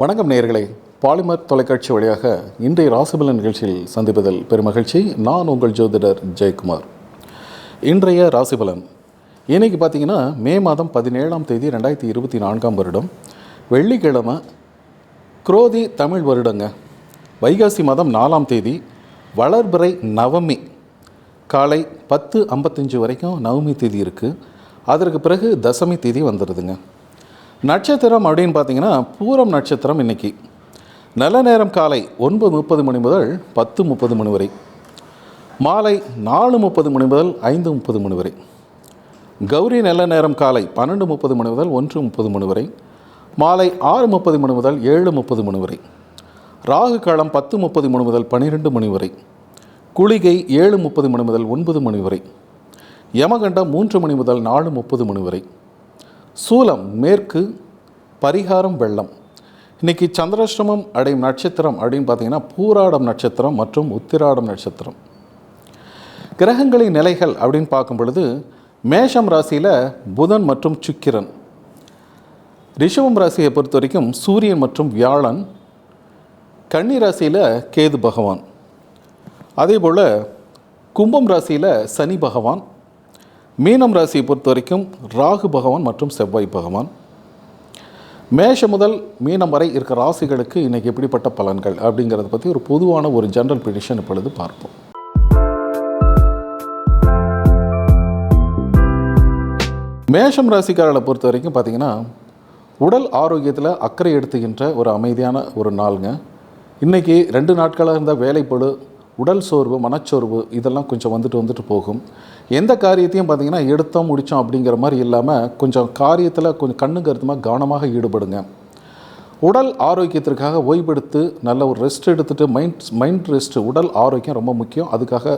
வணக்கம் நேயர்களே. பாலிமர் தொலைக்காட்சி வழியாக இன்றைய ராசிபலன் நிகழ்ச்சியில் சந்திப்பதில் பெருமகிழ்ச்சி. நான் உங்கள் ஜோதிடர் ஜெயக்குமார். இன்றைய ராசிபலன். இன்றைக்கி பார்த்தீங்கன்னா மே மாதம் பதினேழாம் தேதி ரெண்டாயிரத்தி இருபத்தி நான்காம் வருடம். வெள்ளிக்கிழமை குரோதி தமிழ் வருடங்க. வைகாசி மாதம் நாலாம் தேதி வளர்பிறை நவமி. காலை பத்து ஐம்பத்தஞ்சு வரைக்கும் நவமி தேதி இருக்குது அதற்கு பிறகு தசமி தேதி வந்துடுதுங்க. நட்சத்திரம் அப்படின்னு பார்த்தீங்கன்னா பூரம் நட்சத்திரம் இன்னைக்கு நல்ல நேரம் காலை ஒன்பது முப்பது மணி முதல் பத்து முப்பது மணி வரை மாலை நாலு முப்பது மணி முதல் ஐந்து முப்பது மணி வரை கௌரி நல்ல நேரம் காலை பன்னெண்டு முப்பது மணி முதல் ஒன்று முப்பது மணி வரை மாலை ஆறு முப்பது மணி முதல் ஏழு முப்பது மணி வரை ராகு காலம் பத்து முப்பது மணி முதல் பன்னிரெண்டு மணி வரை குளிகை ஏழு முப்பது மணி முதல் ஒன்பது மணி வரை யமகண்டம் மூன்று மணி முதல் நாலு முப்பது மணி வரை சூலம் மேற்கு பரிகாரம் வெள்ளம். இன்றைக்கி சந்திராஷ்டமம் அடையும் நட்சத்திரம் அப்படின்னு பார்த்தீங்கன்னா பூராடம் நட்சத்திரம் மற்றும் உத்திராடம் நட்சத்திரம். கிரகங்களின் நிலைகள் அப்படின்னு பார்க்கும் பொழுது மேஷம் ராசியில் புதன் மற்றும் சுக்கிரன். ரிஷபம் ராசியை பொறுத்த வரைக்கும் சூரியன் மற்றும் வியாழன். கன்னி ராசியில் கேது பகவான். அதே போல் கும்பம் ராசியில் சனி பகவான். மீனம் ராசியை பொறுத்த வரைக்கும் ராகு பகவான் மற்றும் செவ்வாய் பகவான். மேஷம் முதல் மீனம் வரை இருக்கிற ராசிகளுக்கு இன்றைக்கி எப்படிப்பட்ட பலன்கள் அப்படிங்கிறத பற்றி ஒரு பொதுவான ஒரு ஜென்ரல் ப்ரிடிஷன் இப்பொழுது பார்ப்போம். மேஷம் ராசிக்காரர்களை பொறுத்த வரைக்கும் பார்த்தீங்கன்னா உடல் ஆரோக்கியத்தில் அக்கறை எடுத்துக்கின்ற ஒரு அமைதியான ஒரு நாளுங்க. இன்றைக்கி ரெண்டு நாட்களாக இருந்தால் வேலைப்பழு உடல் சோர்வு மனச்சோர்வு இதெல்லாம் கொஞ்சம் வந்துட்டு வந்துட்டு போகும். எந்த காரியத்தையும் பார்த்தீங்கன்னா எடுத்தோம் முடித்தோம் அப்படிங்கிற மாதிரி இல்லாமல் கொஞ்சம் காரியத்தில் கொஞ்சம் கண்ணு கருத்துமாக கவனமாக ஈடுபடுங்க. உடல் ஆரோக்கியத்திற்காக ஓய்வெடுத்து நல்ல ஒரு ரெஸ்ட் எடுத்துகிட்டு மைண்ட் மைண்ட் ரெஸ்ட்டு உடல் ஆரோக்கியம் ரொம்ப முக்கியம். அதுக்காக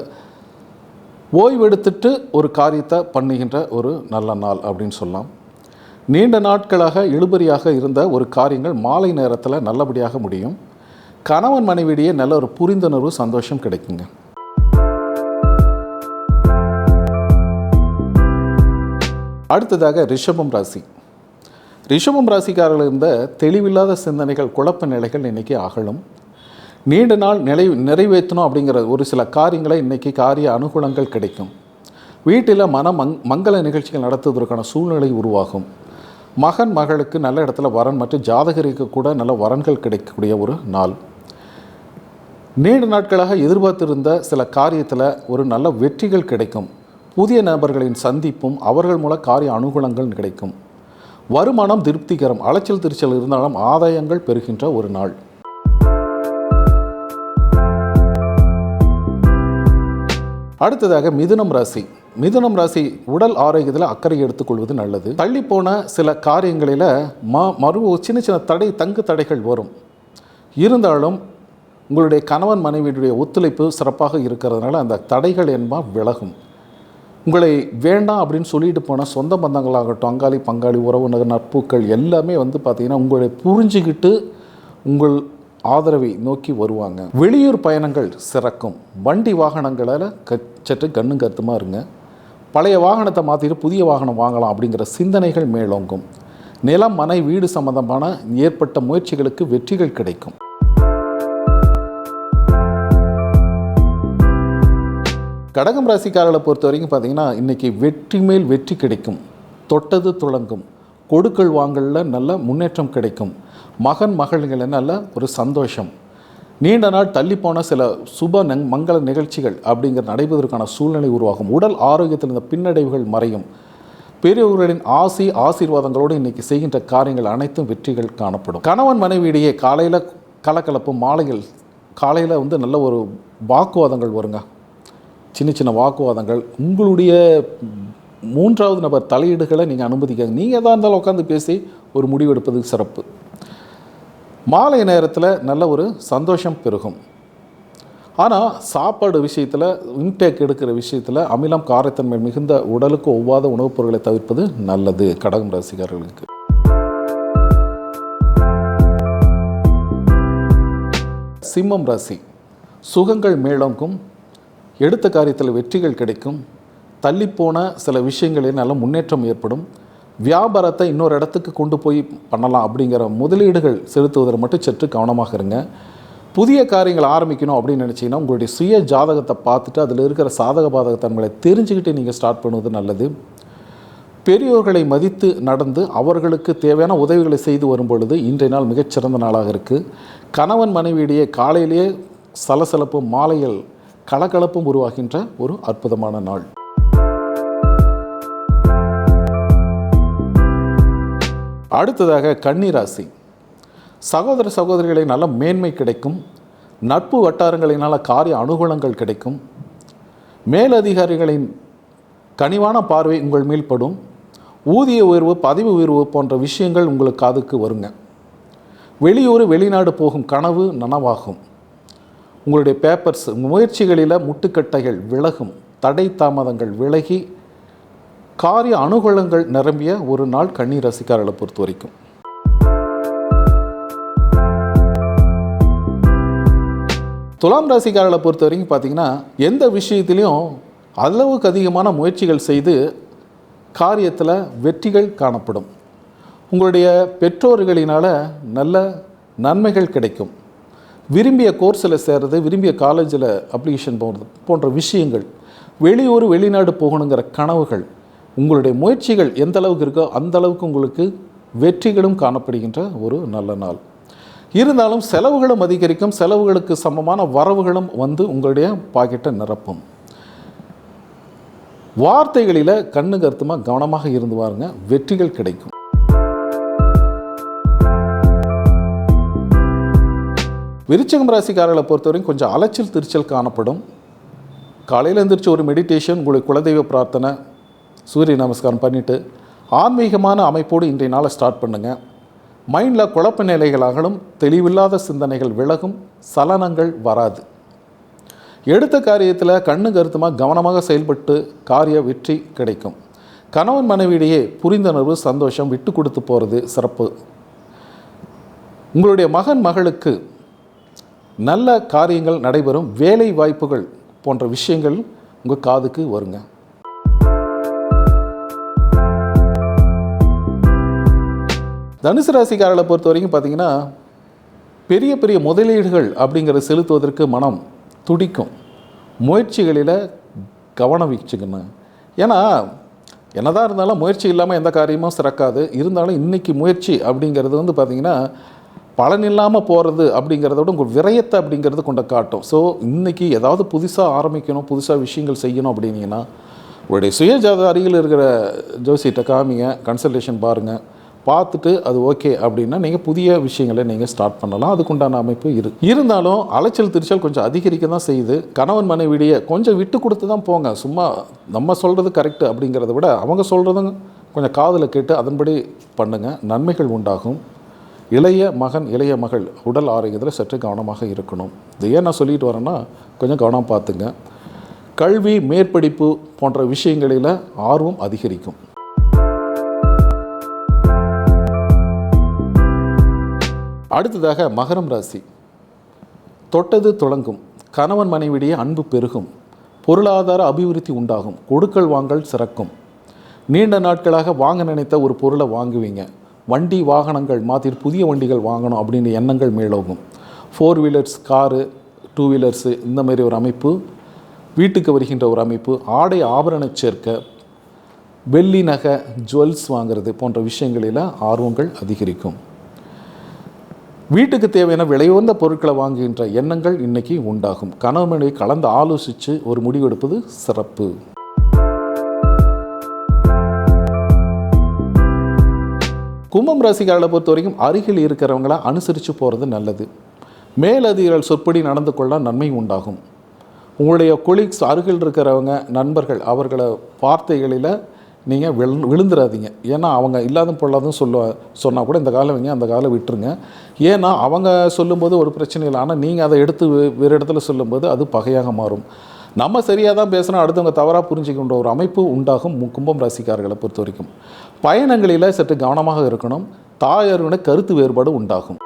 ஓய்வெடுத்துட்டு ஒரு காரியத்தை பண்ணுகின்ற ஒரு நல்ல நாள் அப்படின்னு சொல்லலாம். நீண்ட நாட்களாக இழுபறியாக இருந்த ஒரு காரியங்கள் மாலை நேரத்தில் நல்லபடியாக முடியும். கணவன் மனைவியிடையே நல்ல ஒரு புரிந்துணர்வு சந்தோஷம் கிடைக்குங்க. அடுத்ததாக ரிஷபம் ராசி. ரிஷபம் ராசிக்காரர்கள் இருந்த தெளிவில்லாத சிந்தனைகள் குழப்ப நிலைகள் இன்றைக்கி அகலும். நீண்ட நாள் நிலை நிறைவேற்றணும் அப்படிங்கிற ஒரு சில காரியங்களை இன்றைக்கி காரிய அனுகூலங்கள் கிடைக்கும். வீட்டில் மன மங் மங்கள நிகழ்ச்சிகள் நடத்துவதற்கான சூழ்நிலை உருவாகும். மகன் மகளுக்கு நல்ல இடத்துல வரன் மற்றும் ஜாதகருக்கு கூட நல்ல வரன்கள் கிடைக்கக்கூடிய ஒரு நாள். நீண்ட நாட்களாக எதிர்பார்த்திருந்த சில காரியத்தில் ஒரு நல்ல வெற்றிகள் கிடைக்கும். புதிய நபர்களின் சந்திப்பும் அவர்கள் மூலம் காரிய அனுகூலங்கள் கிடைக்கும். வருமானம் திருப்திகரம் அலைச்சல் திருச்சல் இருந்தாலும் ஆதாயங்கள் பெறுகின்ற ஒரு நாள். அடுத்ததாக மிதுனம் ராசி. மிதுனம் ராசி உடல் ஆரோக்கியத்தில் அக்கறை எடுத்துக்கொள்வது நல்லது. தள்ளி போன சில காரியங்களில் ம மறு சின்ன சின்ன தடை தங்கு தடைகள் வரும். இருந்தாலும் உங்களுடைய கணவன் மனைவியுடைய ஒத்துழைப்பு சிறப்பாக இருக்கிறதுனால அந்த தடைகள் என்பா விலகும். உங்களை வேண்டாம் அப்படின்னு சொல்லிட்டு போன சொந்த பந்தங்களாகட்டும் அங்காளி பங்காளி உறவினர் நட்புகள் எல்லாமே வந்து பார்த்திங்கன்னா உங்களை புரிஞ்சுக்கிட்டு உங்கள் ஆதரவை நோக்கி வருவாங்க. வெளியூர் பயணங்கள் சிறக்கும். வண்டி வாகனங்களால் க சற்று கண்ணும் கருத்துமாக இருங்க. பழைய வாகனத்தை மாற்றிட்டு புதிய வாகனம் வாங்கலாம் அப்படிங்கிற சிந்தனைகள் மேலோங்கும். நிலம் மனை வீடு சம்பந்தமான ஏற்பட்ட முயற்சிகளுக்கு வெற்றிகள் கிடைக்கும். கடகம் ராசிக்காரர்களை பொறுத்த வரைக்கும் பார்த்தீங்கன்னா இன்றைக்கி வெற்றி மேல் வெற்றி கிடைக்கும். தொட்டது துளங்கும். கொடுக்கல் வாங்கலில் நல்ல முன்னேற்றம் கிடைக்கும். மகன் மகள்களை நல்ல ஒரு சந்தோஷம். நீண்ட நாள் தள்ளி போன சில சுப நங் மங்கள நிகழ்ச்சிகள் அப்படிங்கிற நடைபெறுவதற்கான சூழ்நிலை உருவாகும். உடல் ஆரோக்கியத்தில் இந்த பின்னடைவுகள் மறையும். பெரியவர்களின் ஆசி ஆசீர்வாதங்களோடு இன்றைக்கி செய்கின்ற காரியங்கள் அனைத்தும் வெற்றிகள் காணப்படும். கணவன் மனைவியிடையே காலையில் கலக்கலப்பு மாலையில் காலையில் வந்து நல்ல ஒரு வாக்குவாதங்கள் வருங்க. சின்ன சின்ன வாக்குவாதங்கள் உங்களுடைய மூன்றாவது நபர் தலையீடுகளை நீங்கள் அனுமதிக்காங்க நீங்கள் எதாக இருந்தாலும் உட்காந்து பேசி ஒரு முடிவெடுப்பது சிறப்பு. மாலை நேரத்தில் நல்ல ஒரு சந்தோஷம் பெருகும். ஆனால் சாப்பாடு விஷயத்தில் இன்டேக் எடுக்கிற விஷயத்தில் அமிலம் காரத்தன்மை மிகுந்த உடலுக்கு ஒவ்வாத உணவுப் பொருட்களை தவிர்ப்பது நல்லது கடகம் ரசிகர்களுக்கு சிம்மம் ராசி. சுகங்கள் மேலோங்கும் எடுத்த காரியத்தில் வெற்றிகள் கிடைக்கும். தள்ளிப்போன சில விஷயங்களில் நல்ல முன்னேற்றம் ஏற்படும். வியாபாரத்தை இன்னொரு இடத்துக்கு கொண்டு போய் பண்ணலாம் அப்படிங்கிற முதலீடுகள் செலுத்துவதில் மட்டும் சற்று கவனமாக இருங்க. புதிய காரியங்கள் ஆரம்பிக்கணும் அப்படின்னு நினச்சிங்கன்னா உங்களுடைய சுய ஜாதகத்தை பார்த்துட்டு அதில் இருக்கிற சாதக பாதக தன்மைகளை தெரிஞ்சுக்கிட்டு நீங்கள் ஸ்டார்ட் பண்ணுவது நல்லது. பெரியோர்களை மதித்து நடந்து அவர்களுக்கு தேவையான உதவிகளை செய்து வரும் பொழுது இன்றைய நாள் மிகச்சிறந்த நாளாக இருக்குது கணவன் மனைவியிடையே காலையிலேயே சலசலப்பு மாலையில் கலகலப்பும் உருவாகின்ற ஒரு அற்புதமான நாள். அடுத்ததாக கன்னிராசி. சகோதர சகோதரிகளை நல்ல மேன்மை கிடைக்கும். நட்பு வட்டாரங்களினால் காரிய அனுகூலங்கள் கிடைக்கும். மேலதிகாரிகளின் கனிவான பார்வை உங்கள் மேல் படும். ஊதிய உயர்வு பதவி உயர்வு போன்ற விஷயங்கள் உங்களுக்கு காதுக்கு வருங்க. வெளியூர் வெளிநாடு போகும் கனவு நனவாகும். உங்களுடைய பேப்பர்ஸ் முயற்சிகளில் முட்டுக்கட்டைகள் விலகும் தடை தாமதங்கள் விலகி காரிய அனுகூலங்கள் நிரம்பிய ஒரு நாள் கண்ணீர் ரசிகார்களை பொறுத்த வரைக்கும். துலாம் ராசிக்காரர்களை பொறுத்த வரைக்கும் பார்த்தீங்கன்னா எந்த விஷயத்திலையும் அளவுக்கு அதிகமான முயற்சிகள் செய்து காரியத்தில் வெற்றிகள் காணப்படும். உங்களுடைய பெற்றோர்களினால் நல்ல நன்மைகள் கிடைக்கும். விரும்பிய கோர்ஸில் சேர்றது விரும்பிய காலேஜில் அப்ளிகேஷன் போகிறது போன்ற விஷயங்கள் வெளியூர் வெளிநாடு போகணுங்கிற கனவுகள் உங்களுடைய முயற்சிகள் எந்த அளவுக்கு இருக்கோ அந்த அளவுக்கு உங்களுக்கு வெற்றிகளும் காணப்படுகின்ற ஒரு நல்ல நாள். இருந்தாலும் செலவுகளும் அதிகரிக்கும் செலவுகளுக்கு சமமான வரவுகளும் வந்து உங்களுடைய பாக்கெட்டை நிரப்பும். வார்த்தைகளில் கண்ணு கருத்துமாக கவனமாக இருந்து பாருங்க வெற்றிகள் கிடைக்கும். விருச்சகம் ராசிக்காரர்களை பொறுத்தவரைக்கும் கொஞ்சம் அலைச்சல் திருச்சல் காணப்படும். காலையில் எழுந்திரிச்சு ஒரு மெடிடேஷன் உங்களுக்கு குலதெய்வ பிரார்த்தனை சூரிய நமஸ்காரம் பண்ணிவிட்டு ஆன்மீகமான அமைப்போடு இன்றைய நாளை ஸ்டார்ட் பண்ணுங்கள் மைண்டில் குழப்ப நிலைகளாகலும் தெளிவில்லாத சிந்தனைகள் விலகும் சலனங்கள் வராது. எடுத்த காரியத்தில் கண்ணு கருத்துமாக கவனமாக செயல்பட்டு காரிய வெற்றி கிடைக்கும். கணவன் மனைவியிடையே புரிந்துணர்வு சந்தோஷம் விட்டு கொடுத்து போகிறது சிறப்பு. உங்களுடைய மகன் மகளுக்கு நல்ல காரியங்கள் நடைபெறும் வேலை வாய்ப்புகள் போன்ற விஷயங்கள் உங்கள் காதுக்கு வருங்க. தனுசு ராசிக்காரர்களை பொறுத்த வரைக்கும் பார்த்தீங்கன்னா பெரிய பெரிய முதலீடுகள் அப்படிங்கிறத செலுத்துவதற்கு மனம் துடிக்கும். முயற்சிகளில் கவனம் வச்சுக்கணும் ஏன்னா என்னதான் இருந்தாலும் முயற்சி இல்லாமல் எந்த காரியமும் சிறக்காது. இருந்தாலும் இன்றைக்கி முயற்சி அப்படிங்கிறது வந்து பார்த்திங்கன்னா பலன் இல்லாமல் போகிறது அப்படிங்கிறத விட உங்கள் விரயத்தை அப்படிங்கிறது கொண்ட காட்டும். ஸோ இன்றைக்கி ஏதாவது புதுசாக ஆரம்பிக்கணும் புதுசாக விஷயங்கள் செய்யணும் அப்படின்னீங்கன்னா உங்களுடைய சுயஜாத அருகில் இருக்கிற ஜோசிகிட்ட காமிங்க கன்சல்டேஷன் பாருங்கள் பார்த்துட்டு அது ஓகே அப்படின்னா நீங்கள் புதிய விஷயங்களை நீங்கள் ஸ்டார்ட் பண்ணலாம். அதுக்குண்டான அமைப்பு இரு. இருந்தாலும் அலைச்சல் திருச்சல் கொஞ்சம் அதிகரிக்க தான் செய்யுது. கணவன் மனைவிடையே கொஞ்சம் விட்டு கொடுத்து தான் போங்க. சும்மா நம்ம சொல்கிறது கரெக்டு அப்படிங்கிறத விட அவங்க சொல்கிறதும் கொஞ்சம் காதில் கேட்டு அதன்படி பண்ணுங்கள் நன்மைகள் உண்டாகும். இளைய மகன் இளைய மகள் உடல் ஆரோக்கியத்தில் சற்று கவனமாக இருக்கணும். இது ஏன் நான் சொல்லிட்டு வரேன்னா கொஞ்சம் கவனம் பார்த்துங்க. கல்வி மேற்படிப்பு போன்ற விஷயங்களில் ஆர்வம் அதிகரிக்கும். அடுத்ததாக மகரம் ராசி. தொட்டது தொடங்கும். கணவன் மனைவியிடையே அன்பு பெருகும். பொருளாதார அபிவிருத்தி உண்டாகும். கொடுக்கல் வாங்கல் சிறக்கும். நீண்ட நாட்களாக வாங்க நினைத்த ஒரு பொருளை வாங்குவீங்க. வண்டி வாகனங்கள் மாற்றி புதிய வண்டிகள் வாங்கணும் அப்படின்ற எண்ணங்கள் மேலோகும் four wheelers car two wheelers இந்த மாதிரி ஒரு அமைப்பு வீட்டுக்கு வருகின்ற ஒரு அமைப்பு ஆடை ஆபரண சேர்க்க வெள்ளி நகை ஜுவல்ஸ் வாங்குறது போன்ற விஷயங்களில் ஆர்வங்கள் அதிகரிக்கும். வீட்டுக்கு தேவையான விலையுந்த பொருட்களை வாங்குகின்ற எண்ணங்கள் இன்றைக்கி உண்டாகும். கணவனை கலந்து ஆலோசித்து ஒரு முடிவெடுப்பது சிறப்பு. கும்பம் ராசிக்காரர்களை பொறுத்த வரைக்கும் அருகில் இருக்கிறவங்கள அனுசரித்து போகிறது நல்லது. மேலதிகாரிகள் சொற்படி நடந்து கொள்ள நன்மை உண்டாகும். உங்களுடைய கொலீக்ஸ் அருகில் இருக்கிறவங்க நண்பர்கள் அவர்களை வார்த்தைகளில் நீங்கள் விழு விழுந்துடாதீங்க ஏன்னா அவங்க இல்லாத பொல்லாதும் சொல்ல சொன்னால் கூட இந்த காலம் வைங்க அந்த காலம் விட்டுருங்க. ஏன்னா அவங்க சொல்லும்போது ஒரு பிரச்சனை இல்லை. ஆனால் நீங்கள் அதை எடுத்து வேறு இடத்துல சொல்லும்போது அது பகையாக மாறும். நம்ம சரியாக தான் பேசுகிறோம் அடுத்தவங்க தவறாக புரிஞ்சுக்கின்ற ஒரு அமைப்பு உண்டாகும் கும்பம் ராசிக்காரர்களை பொறுத்த வரைக்கும் பயணங்களில் சற்று கவனமாக இருக்கணும். தாயாருடன் கருத்து வேறுபாடு உண்டாகும்.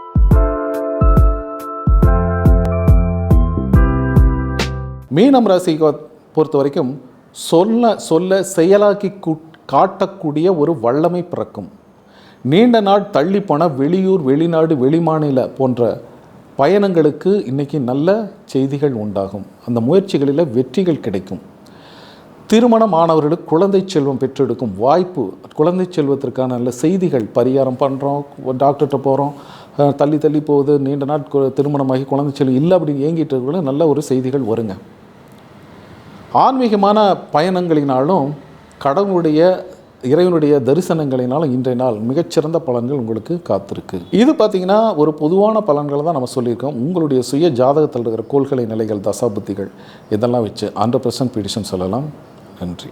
மீனம் ராசிக்கு பொறுத்த வரைக்கும் சொல்ல சொல்ல செயலாக்கி காட்டக்கூடிய ஒரு வல்லமை பிறக்கும். நீண்ட நாள் தள்ளி போன வெளியூர் வெளிநாடு வெளிமாநில போன்ற பயணங்களுக்கு இன்றைக்கி நல்ல செய்திகள் உண்டாகும். அந்த முயற்சிகளில் வெற்றிகள் கிடைக்கும். திருமணம் ஆனவர்களுக்கு குழந்தை செல்வம் பெற்றெடுக்கும் வாய்ப்பு குழந்தை செல்வத்திற்கான நல்ல செய்திகள் பரிகாரம் பண்ணுறோம் டாக்டர்கிட்ட போகிறோம் தள்ளி தள்ளி போகுது நீண்ட நாள் திருமணமாகி குழந்தை செல்வம் இல்லை அப்படின்னு ஏங்கிட்டு இருக்கிற நல்ல ஒரு செய்திகள் வருங்க. ஆன்மீகமான பயணங்களினாலும் கடவுளுடைய இறைவனுடைய தரிசனங்களினாலும் இன்றைய நாள் மிகச்சிறந்த பலன்கள் உங்களுக்கு காத்திருக்கு. இது பார்த்திங்கன்னா ஒரு பொதுவான பலன்களை தான் நம்ம சொல்லியிருக்கோம். உங்களுடைய சுய ஜாதகத்தில் இருக்கிற கோள்களை நிலைகள் தசாபுத்திகள் இதெல்லாம் வச்சு ஹண்ட்ரட் பர்சன்ட் பிடிஷன் சொல்லலாம். நன்றி